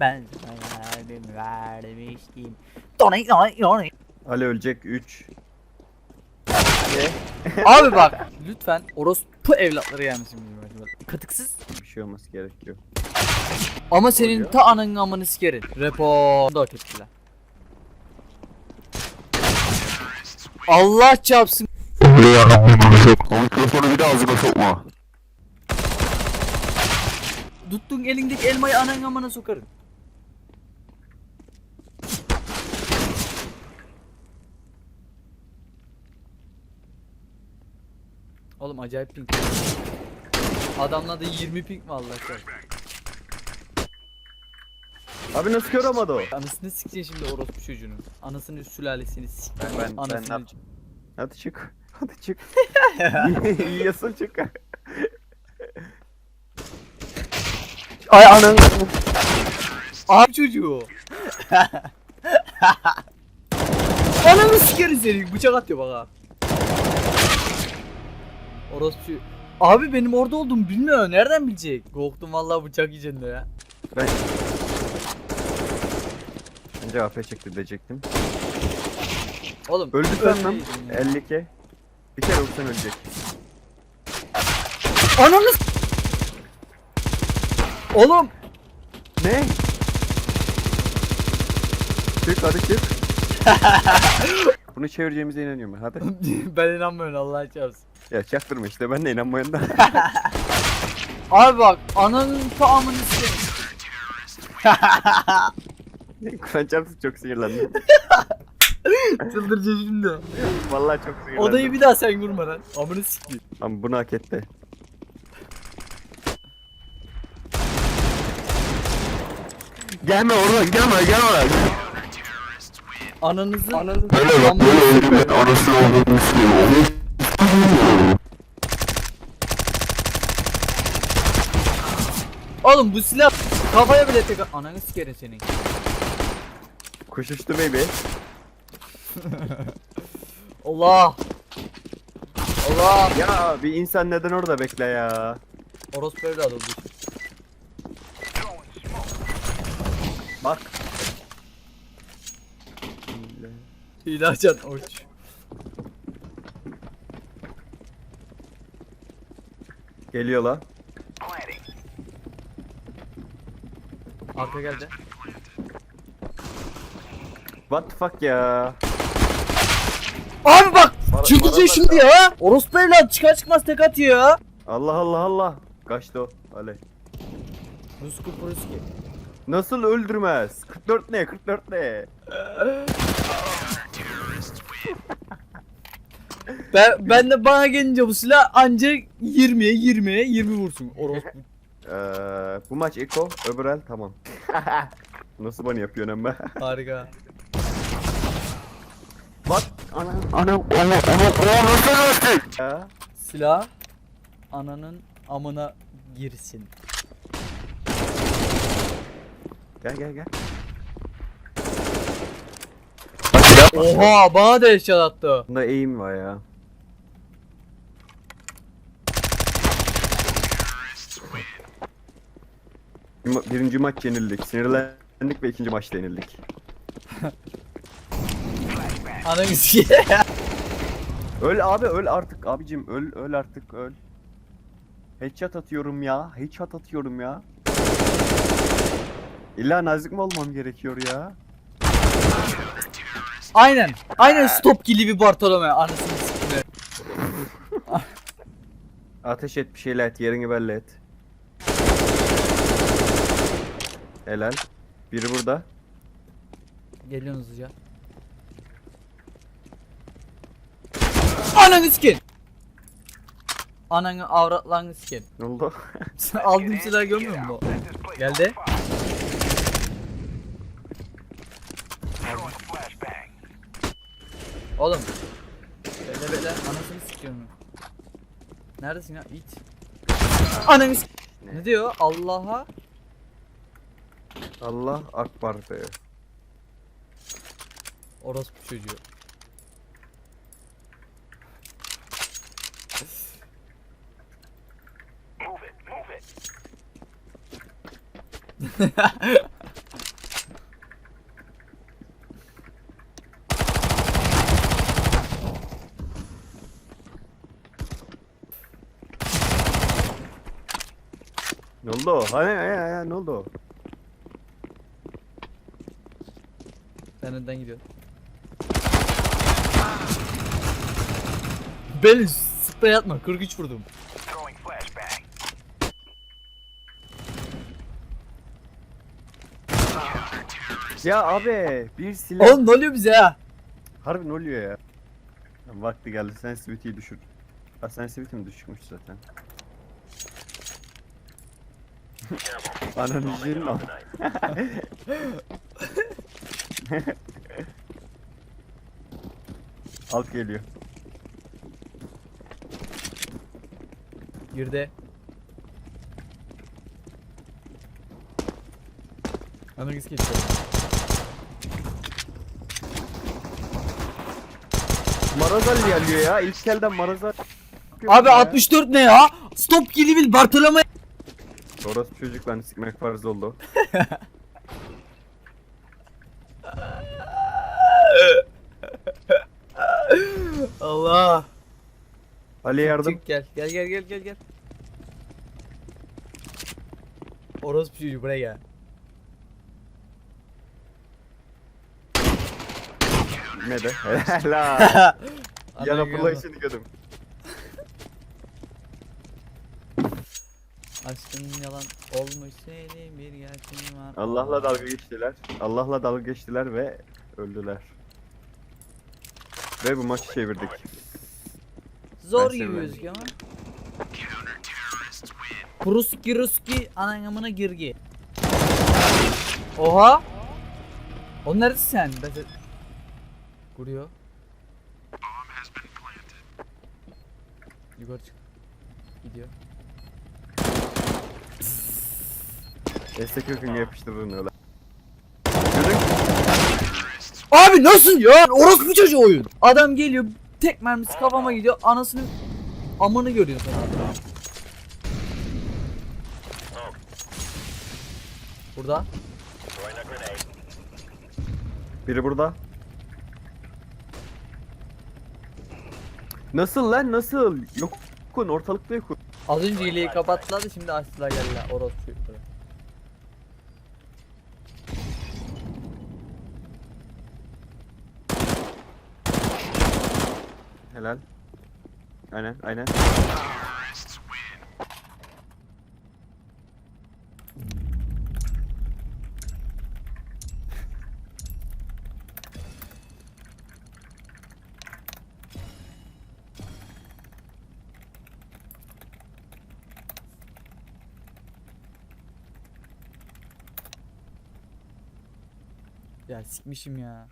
Ben sana kalbimi vermiştim. Donay donay donay. Ali ölecek 3. Abi bak lütfen orospu evlatları gelmesin bizim başıma. Katıksız Bir şey olması gerekiyor. ama senin Oluyor. ta ananın amını sikerim. Repo da hak ettiler. Allah çarpsın. Mikrofonu bir daha ağzıma sokma. Tuttuğun elindeki elmayı ananın amına sokarım. Oğlum acayip ping. Adamlarda 20 ping aşkına? Abi nasıl kör olmadı o? Anasını sikeceksin şimdi orospu çocuğunun. Anasının sülalesini sik. Ben ben ben ne Anasını yap- Hadi çık. Hadi çık. Yiyorsun çık. Ay anan. Abi çocuğu. Ananı sikerim seni. Bıçak atıyor bak ha. Orospu. Abi benim orada olduğumu bilmiyor. Nereden bilecek? Korktum vallahi bıçak yiyeceksin de ya. Ben... Önce AP çekti diyecektim. Oğlum. Ölmeydin ya. 52. Bir kere vursan ölecek. Ananı Oğlum. Ne? Çık hadi çık. Bunu çevireceğimize inanıyorum ben. Hadi. ben inanmıyorum Allah çarpsın. Ya çaktırma işte ben de inanmayan da. Abi bak ananın tamamını sikerim. Kur'an çarpsın çok sinirlendim. Çıldıracağım şimdi. Vallahi çok sinirlendim. Odayı bir daha sen vurma lan. Amını sikeyim. Ama bunu hak etti. Gelme oradan gelme gelme. Ananızı Böyle bak böyle öldürme. Anasını olduğunu istiyorum. Oğlum bu silah kafaya bile tek ananı sikerim senin. Kuş uçtu baby. Allah. Allah. Ya bir insan neden orada bekle ya? Orospu evladı oldu. Bak. İlaçan uç. Geliyor la. Arka geldi. What the fuck ya? Abi bak bana şimdi ya. Orospu evladı çıkar çıkmaz tek atıyor ya. Allah Allah Allah. Kaçtı o. Ali. Rusku Pruski. Nasıl öldürmez? 44 ne? 44 ne? Ben, ben de bana gelince bu silah ancak 20'ye 20'ye 20 vursun. Orospu. Ee, bu maç Eko, öbür el tamam. Nasıl bana yapıyorsun ama? Harika. Bak. Ana. Ana ana ana ana nasıl geçtik? Ya. Silah ananın amına girsin. Gel gel gel. Oha bana da headshot attı. Bunda eğim var ya. Birinci maç yenildik. Sinirlendik ve ikinci maçta yenildik. Sikeyim. Öl abi öl artık abicim öl öl artık öl. Headshot atıyorum ya. Headshot atıyorum ya. İlla nazik mi olmam gerekiyor ya? Aynen. Aynen stop gibi bir Bartolome anasını sikeyim. Ateş et bir şeyler et yerini belli et. Helal. Biri burada. Geliyorsun hızlıca. Ananı sikeyim. Ananı avratlarını sikeyim. Ne oldu? Sen aldığım silahı görmüyor musun? Geldi. Oğlum. Bekle bekle anasını sikiyorum. Neredesin ya it? Ananı Ne? Ne diyor? Allah'a Allah Akbar diyor. orospu çocuğu. oldu? Hani hani, hani, ne oldu? Ben önden gidiyorum. Beni sprey atma 43 vurdum. Ya abi bir silah. Oğlum ne oluyor bize ya? Harbi ne oluyor ya? Vakti geldi sensitivity'yi düşür. Ha sensitivity'm düşükmüş zaten. Ananı al. Alt geliyor. Girdi. Anargis geçti. Marazal geliyor ya. İlk elden Marazal. Abi 64 ne ya? Stop kill bil Bartolome. Orası çocuk ben sikmek farz oldu. Allah. Ali yardım. Çık gel. Gel gel gel gel gel. Orospu çocuğu buraya gel. Ne de? Helal. Ana Yana fırlayışını gördüm. Aşkın yalan olmuş senin bir gerçeğin var. Allah'la dalga geçtiler. Allah'la dalga geçtiler ve öldüler. Ve bu maçı çevirdik. Zor Ben gibi sevmedim. gözüküyor ama. Pruski ruski anangamına girgi. Oha. O neredesin sen? Ben. Kuruyor. Yukarı çık. Gidiyor. Destek kökünü. Gördün? Abi nasıl ya? Orospu çocuğu oyun. Adam geliyor tek mermisi kafama gidiyor anasının amını görüyorsun abi. Burada. Biri burada. Nasıl lan nasıl? Yokun ortalıkta yokun. Az önce hileyi kapattılar da şimdi açtılar geldiler orospu Helal. Aynen aynen. Ya sikmişim ya.